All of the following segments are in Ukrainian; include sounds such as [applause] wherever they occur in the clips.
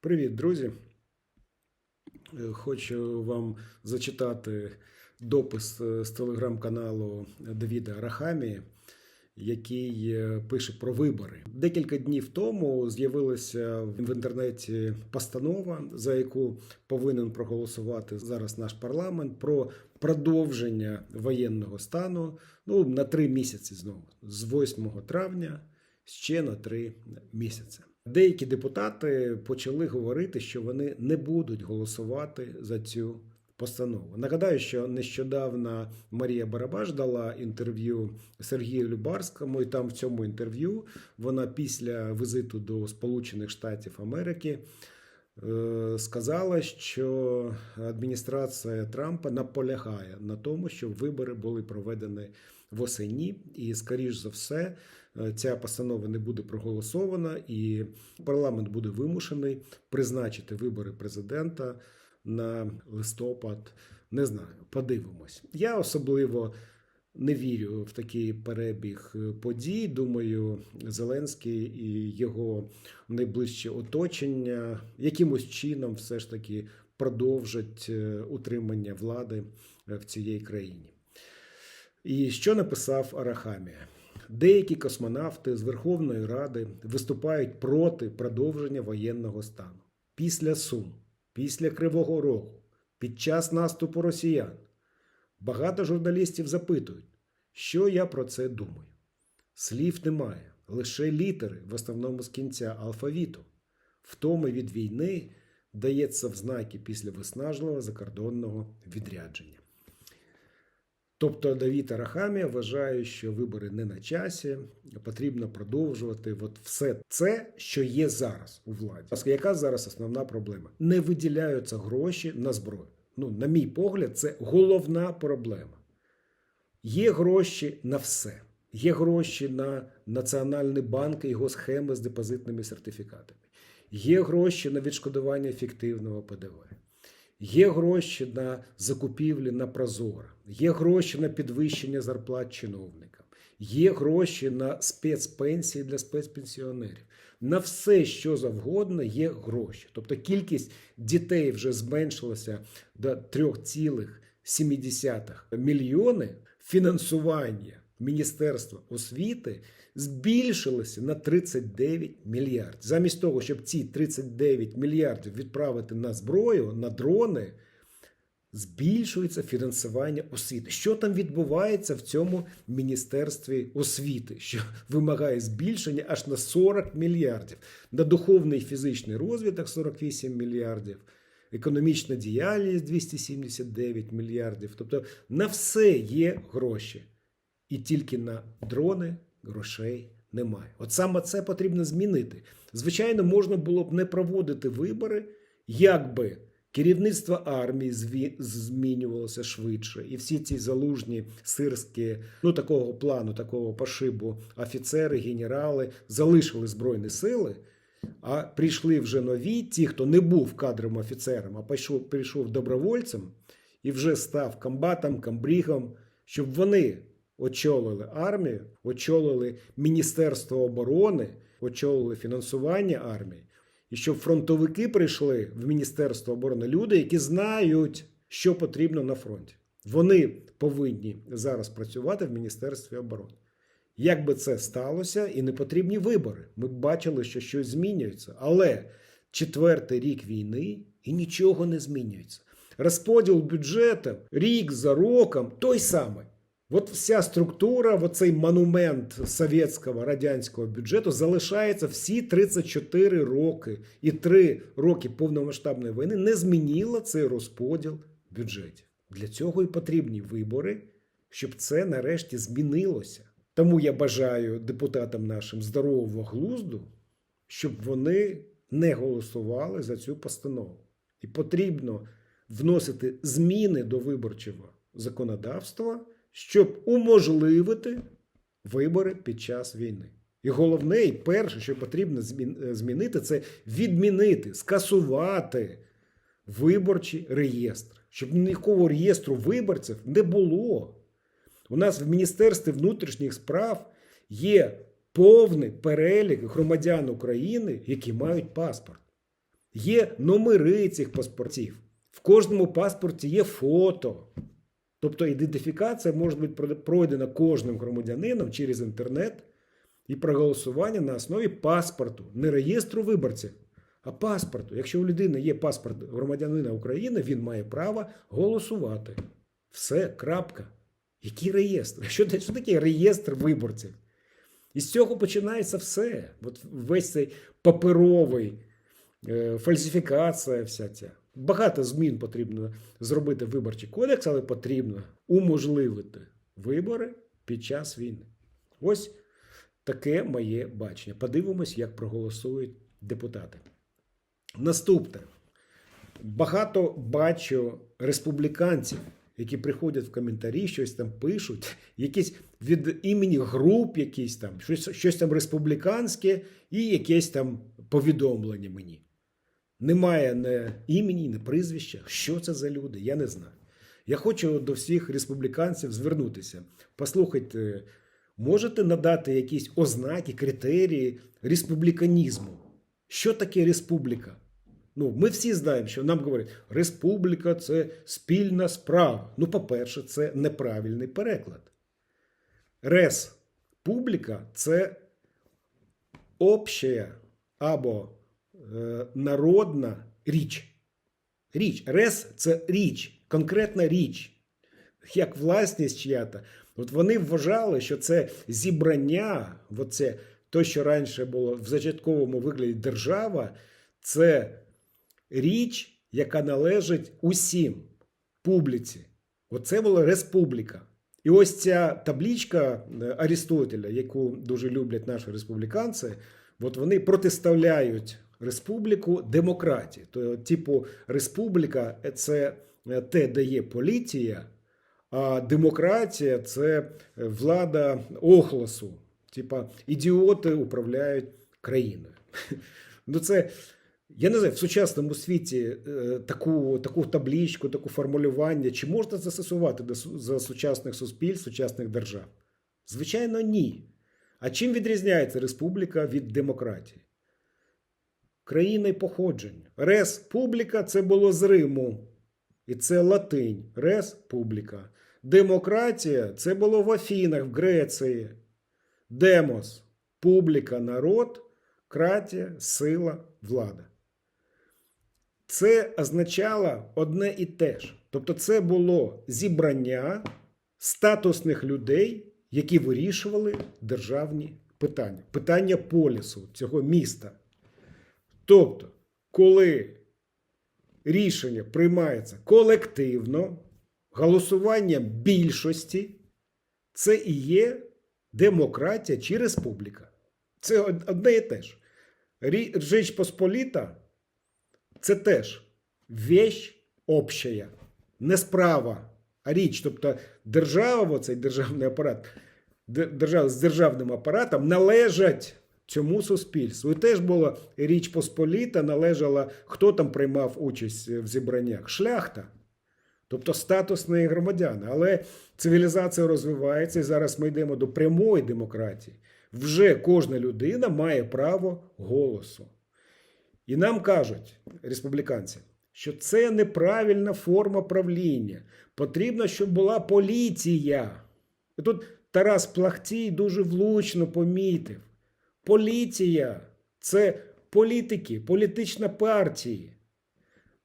Привіт, друзі. Е, Хочу вам зачитати допис е, з телеграм-каналу Давіда Рахамі, який е, пише про вибори. Декілька днів тому з'явилася в інтернеті постанова, за яку повинен проголосувати зараз наш парламент про продовження воєнного стану ну, на три місяці знову з 8 травня ще на три місяці. Деякі депутати почали говорити, що вони не будуть голосувати за цю постанову. Нагадаю, що нещодавно Марія Барабаш дала інтерв'ю Сергію Любарському, і там в цьому інтерв'ю вона після візиту до Сполучених Штатів Америки е, сказала, що адміністрація Трампа наполягає на тому, щоб вибори були проведені восені, і, скоріш за все, ця постанова не буде проголосована, і парламент буде вимушений призначити вибори президента на листопад. Не знаю, подивимось. Я особливо не вірю в такий перебіг е, подій. Думаю, Зеленський і його найближче оточення якимось чином все ж таки продовжать е, утримання влади е, в цій країні. І що написав Арахамія? Деякі космонавти з Верховної Ради виступають проти продовження воєнного стану після Сум, після Кривого Рогу, під час наступу росіян. Багато журналістів запитують, що я про це думаю. Слів немає, лише літери, в основному з кінця алфавіту. Втоми від війни дається в знаки після виснажливого закордонного відрядження. Тобто Давід Арахамія вважає, що вибори не на часі, потрібно продовжувати от все це, що є зараз у владі. Яка зараз основна проблема? Не виділяються гроші на зброю. Ну, на мій погляд, це головна проблема. Є гроші на все. Є гроші на Національний банк і його схеми з депозитними сертифікатами. Є гроші на відшкодування фіктивного ПДВ. Є гроші на закупівлі на Прозоро, є гроші на підвищення зарплат чиновникам, є гроші на спецпенсії для спецпенсіонерів. На все, що завгодно, є гроші. Тобто кількість дітей вже зменшилася до 3,7 мільйони. Фінансування Міністерства освіти збільшилося на 39 мільярдів. Замість того, щоб ці 39 мільярдів відправити на зброю, на дрони, збільшується фінансування освіти. Що там відбувається в цьому міністерстві освіти, що вимагає збільшення аж на 40 мільярдів, на духовний і фізичний розвиток 48 мільярдів. Економічна діяльність 279 мільярдів. Тобто на все є гроші. І тільки на дрони грошей немає. От саме це потрібно змінити. Звичайно, можна було б не проводити вибори, якби керівництво армії змінювалося швидше, і всі ці залужні сирські, ну такого плану, такого пошибу офіцери, генерали залишили збройні сили. А прийшли вже нові, ті, хто не був кадровим офіцером, а пішов, прийшов добровольцем і вже став комбатом, комбрігом, щоб вони очолили армію, очолили Міністерство оборони, очолили фінансування армії, і щоб фронтовики прийшли в Міністерство оборони люди, які знають, що потрібно на фронті. Вони повинні зараз працювати в Міністерстві оборони. Як би це сталося, і не потрібні вибори. Ми бачили, що щось змінюється. Але четвертий рік війни і нічого не змінюється. Розподіл бюджету рік за роком той самий. От вся структура, оцей монумент совєтського радянського бюджету залишається всі 34 роки. І 3 роки повномасштабної війни не змінила цей розподіл бюджетів. Для цього і потрібні вибори, щоб це нарешті змінилося. Тому я бажаю депутатам нашим здорового глузду, щоб вони не голосували за цю постанову. І потрібно вносити зміни до виборчого законодавства, щоб уможливити вибори під час війни. І головне, і перше, що потрібно змінити, це відмінити, скасувати виборчий реєстр, щоб ніякого реєстру виборців не було. У нас в Міністерстві внутрішніх справ є повний перелік громадян України, які мають паспорт. Є номери цих паспортів. В кожному паспорті є фото. Тобто ідентифікація може бути пройдена кожним громадянином через інтернет і проголосування на основі паспорту, не реєстру виборців, а паспорту. Якщо у людини є паспорт громадянина України, він має право голосувати. Все, крапка. Який реєстр? Що, що таке реєстр виборців? І з цього починається все. От весь цей паперовий е, фальсифікація, вся ця. Багато змін потрібно зробити в виборчий кодекс, але потрібно уможливити вибори під час війни. Ось таке моє бачення. Подивимось, як проголосують депутати. Наступне. Багато бачу республіканців, які приходять в коментарі, щось там пишуть, якісь від імені груп, якісь там, щось, щось там республіканське і якесь там повідомлення мені. Немає ні імені, ні прізвища. Що це за люди? Я не знаю. Я хочу до всіх республіканців звернутися. Послухайте, можете надати якісь ознаки, критерії республіканізму? Що таке республіка? Ну, ми всі знаємо, що нам говорять, республіка це спільна справа. Ну, по-перше, це неправильний переклад. Рес публіка це общая або народна річ. Річ. Рес це річ, конкретна річ. Як власність чия-то. От вони вважали, що це зібрання, оце, то, що раніше було в зачатковому вигляді держава, це річ, яка належить усім публіці. Оце була республіка. І ось ця таблічка е, Арістотеля, яку дуже люблять наші республіканці, от вони протиставляють республіку демократії. То, типу, республіка це те, де є політія, а демократія це влада охлосу. Типа ідіоти управляють країною. [laughs] Ну, це я не знаю, в сучасному світі е, таку таку таблічку, таку формулювання, чи можна застосувати за сучасних суспільств, сучасних держав? Звичайно, ні. А чим відрізняється республіка від демократії? Країни походження. Республіка це було з Риму. І це латинь. Республіка. Демократія це було в Афінах, в Греції. Демос публіка, народ, кратія, сила, влада. Це означало одне і те ж. Тобто, це було зібрання статусних людей, які вирішували державні питання, питання полісу цього міста. Тобто, коли рішення приймається колективно, голосування більшості, це і є демократія чи республіка. Це одне і те ж. Річ Посполіта це теж вещь общая, не справа, а річ. Тобто держава, цей державний апарат, держава з державним апаратом належать цьому суспільству. І теж була річ Посполіта, належала, хто там приймав участь в зібраннях? Шляхта. Тобто статусні громадяни. Але цивілізація розвивається, і зараз ми йдемо до прямої демократії. Вже кожна людина має право голосу. І нам кажуть, республіканці, що це неправильна форма правління. Потрібно, щоб була поліція. І тут Тарас Плахтій дуже влучно помітив. Поліція це політики, політична партія.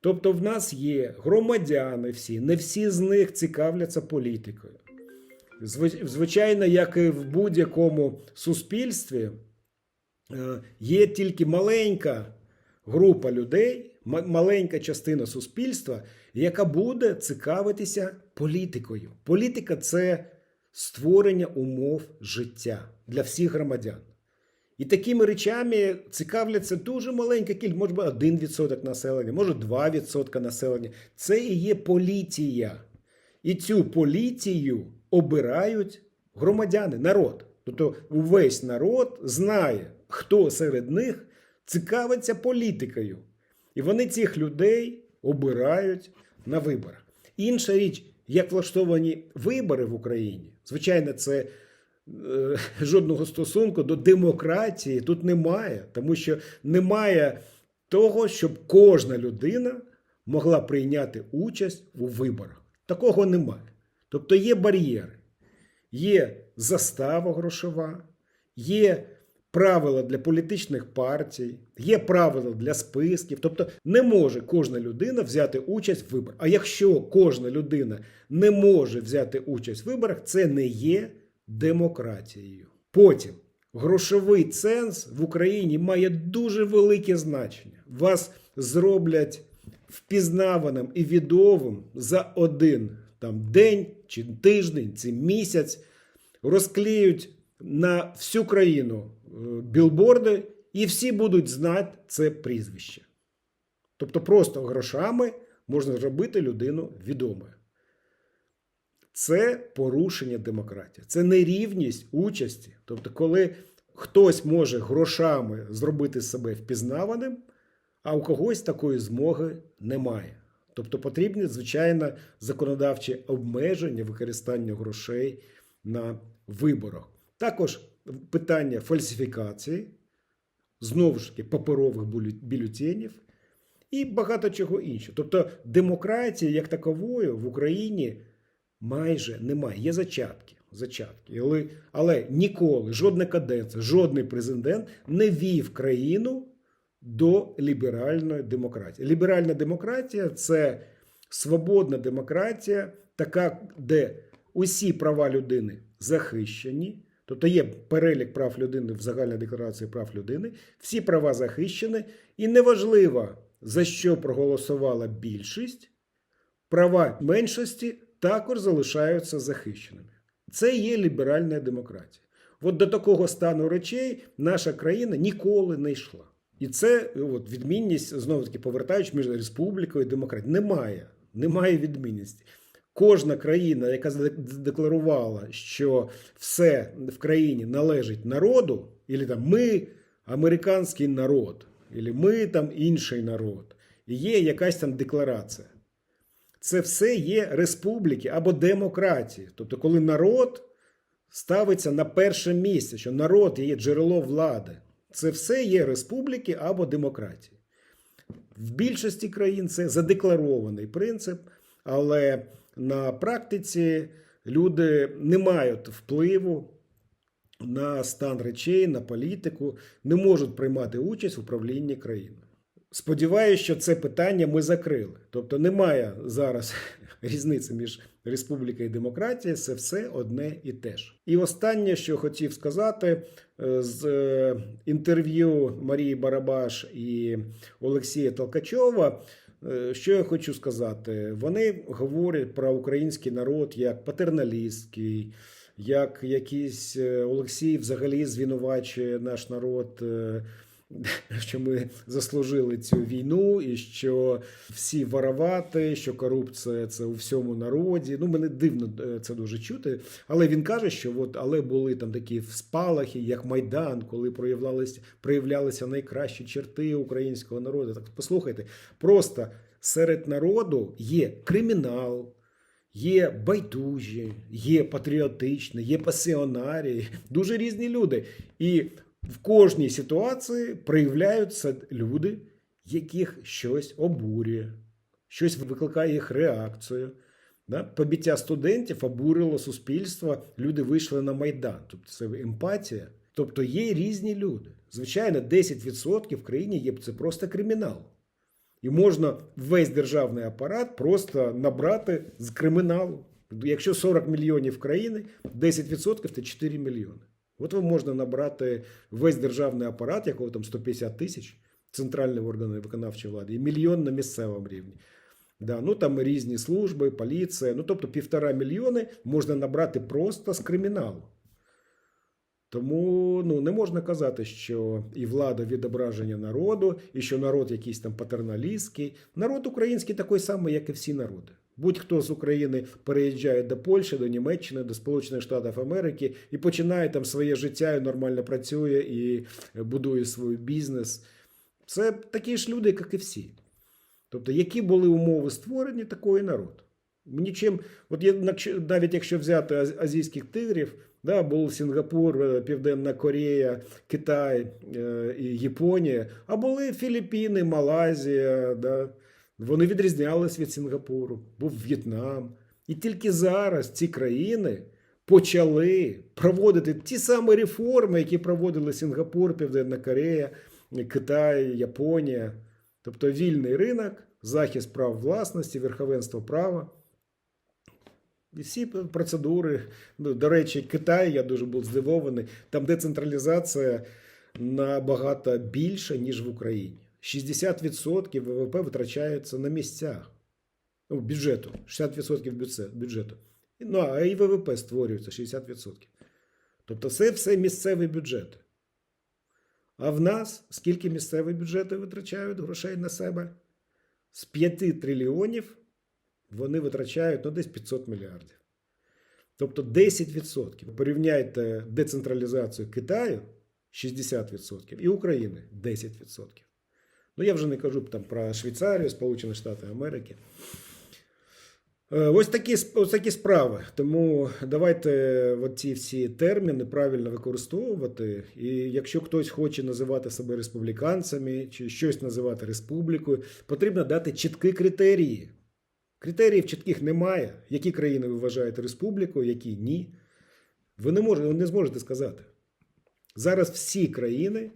Тобто в нас є громадяни всі, не всі з них цікавляться політикою. Звичайно, як і в будь-якому суспільстві, е, є тільки маленька група людей, маленька частина суспільства, яка буде цікавитися політикою. Політика це створення умов життя для всіх громадян. І такими речами цікавляться дуже маленька кількість, може 1% населення, може 2% населення. Це і є поліція. І цю поліцію обирають громадяни, народ. Тобто увесь народ знає, хто серед них цікавиться політикою. І вони цих людей обирають на виборах. Інша річ, як влаштовані вибори в Україні, звичайно, це жодного стосунку до демократії тут немає, тому що немає того, щоб кожна людина могла прийняти участь у виборах. Такого немає. Тобто є бар'єри, є застава грошова, є правила для політичних партій, є правила для списків. Тобто не може кожна людина взяти участь в виборах. А якщо кожна людина не може взяти участь в виборах, це не є демократією. Потім грошовий ценз в Україні має дуже велике значення. Вас зроблять впізнаваним і відомим за один там день чи тиждень, чи місяць, розклеють на всю країну е, білборди, і всі будуть знати це прізвище. Тобто просто грошами можна зробити людину відомою. Це порушення демократії, це нерівність участі. Тобто, коли хтось може грошами зробити себе впізнаваним, а у когось такої змоги немає. Тобто потрібні, звичайно, законодавчі обмеження використання грошей на виборах. Також питання фальсифікації, знову ж таки, паперових бюле- бюлетенів і багато чого іншого. Тобто демократії як такової в Україні майже немає. Є зачатки. зачатки. Але, але ніколи жодна каденція, жодний президент не вів країну до ліберальної демократії. Ліберальна демократія це свободна демократія, така, де усі права людини захищені. Тобто є перелік прав людини в загальній декларації прав людини, всі права захищені, і неважливо, за що проголосувала більшість, права меншості також залишаються захищеними. Це є ліберальна демократія. От до такого стану речей наша країна ніколи не йшла. І це от, відмінність, знову таки, повертаючись між республікою і демократією. Немає. Немає відмінності. Кожна країна, яка задекларувала, що все в країні належить народу, або там ми американський народ, або ми там інший народ, і є якась там декларація. Це все є республіки або демократії. Тобто, коли народ ставиться на перше місце, що народ є джерело влади, це все є республіки або демократії. В більшості країн це задекларований принцип, але на практиці люди не мають впливу на стан речей, на політику, не можуть приймати участь в управлінні країною. Сподіваюся, що це питання ми закрили. Тобто немає зараз [laughs] різниці між республікою і демократією, це все одне і те ж. І останнє, що хотів сказати, е, з е, інтерв'ю Марії Барабаш і Олексія Толкачова. Е, Що я хочу сказати? Вони говорять про український народ як патерналістський, як якийсь Олексій взагалі звинувачує наш народ. [laughs] Що ми заслужили цю війну, і що всі воровати, що корупція це у всьому народі. Ну, мене дивно е, це дуже чути. Але він каже, що от, але були там такі спалахи, як Майдан, коли проявлялися, проявлялися найкращі черти українського народу. Так послухайте, просто серед народу є кримінал. Є байдужі, є патріотичні, є пасіонарі, [laughs] дуже різні люди. І в кожній ситуації проявляються люди, яких щось обурює, щось викликає їх реакцію. Да? Побиття студентів обурило суспільство, люди вийшли на Майдан. Тобто це емпатія. Тобто є різні люди. Звичайно, 10% в країні є це просто кримінал. І можна весь державний апарат просто набрати з криміналу. Якщо 40 мільйонів країни, 10% це 4 мільйони. От ви можна набрати весь державний апарат, якого там 150 тисяч, центральні органи виконавчої влади, і мільйон на місцевому рівні. Да, ну там різні служби, поліція. Ну тобто півтора мільйони можна набрати просто з криміналу. Тому ну, не можна казати, що і влада відображення народу, і що народ якийсь там патерналістський. Народ український такий самий, як і всі народи. Будь-хто з України переїжджає до Польщі, до Німеччини, до Сполучених Штатів Америки і починає там своє життя і нормально працює і будує свій бізнес. Це такі ж люди, як і всі. Тобто, які були умови створені, такий народ. Нічим, от є, навіть якщо взяти азійських тигрів, да, був Сінгапур, е, Південна Корея, Китай е, і Японія, а були Філіппіни, Малайзія. Да. Вони відрізнялись від Сінгапуру, був В'єтнам. І тільки зараз ці країни почали проводити ті самі реформи, які проводили Сінгапур, Південна Корея, Китай, Японія. Тобто вільний ринок, захист прав власності, верховенство права. І всі процедури. Ну, до речі, Китай, я дуже був здивований. Там децентралізація набагато більша, ніж в Україні. 60% ВВП витрачається на місцях. Ну, бюджету. 60% бюджету. Ну, а і ВВП створюється 60%. Тобто це все місцевий бюджет. А в нас скільки місцеві бюджети витрачають грошей на себе? З 5 трильйонів вони витрачають ну, десь 500 мільярдів. Тобто 10%. Порівняйте децентралізацію Китаю 60% і України 10%. Ну, я вже не кажу там про Швейцарію, Сполучені Штати Америки. Е, Ось такі, ось такі справи. Тому давайте ці всі терміни правильно використовувати. І якщо хтось хоче називати себе республіканцями чи щось називати республікою, потрібно дати чіткі критерії. Критеріїв чітких немає. Які країни ви вважаєте республікою, які ні. Ви не, можете, ви не зможете сказати. Зараз всі країни,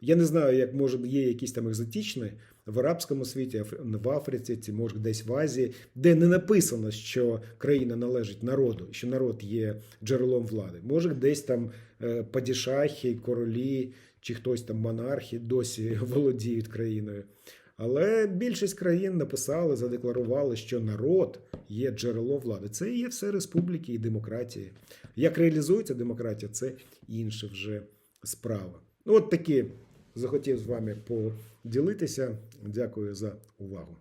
я не знаю, як може є якісь там екзотичні в арабському світі, в Африці, чи може десь в Азії, де не написано, що країна належить народу, що народ є джерелом влади. Може, десь там е, падішахи, королі чи хтось там монархи досі [laughs] володіють країною. Але більшість країн написали, задекларували, що народ є джерело влади. Це є все республіки і демократії. Як реалізується демократія, це інша вже справа. Ну, от такі захотів з вами поділитися. Дякую за увагу.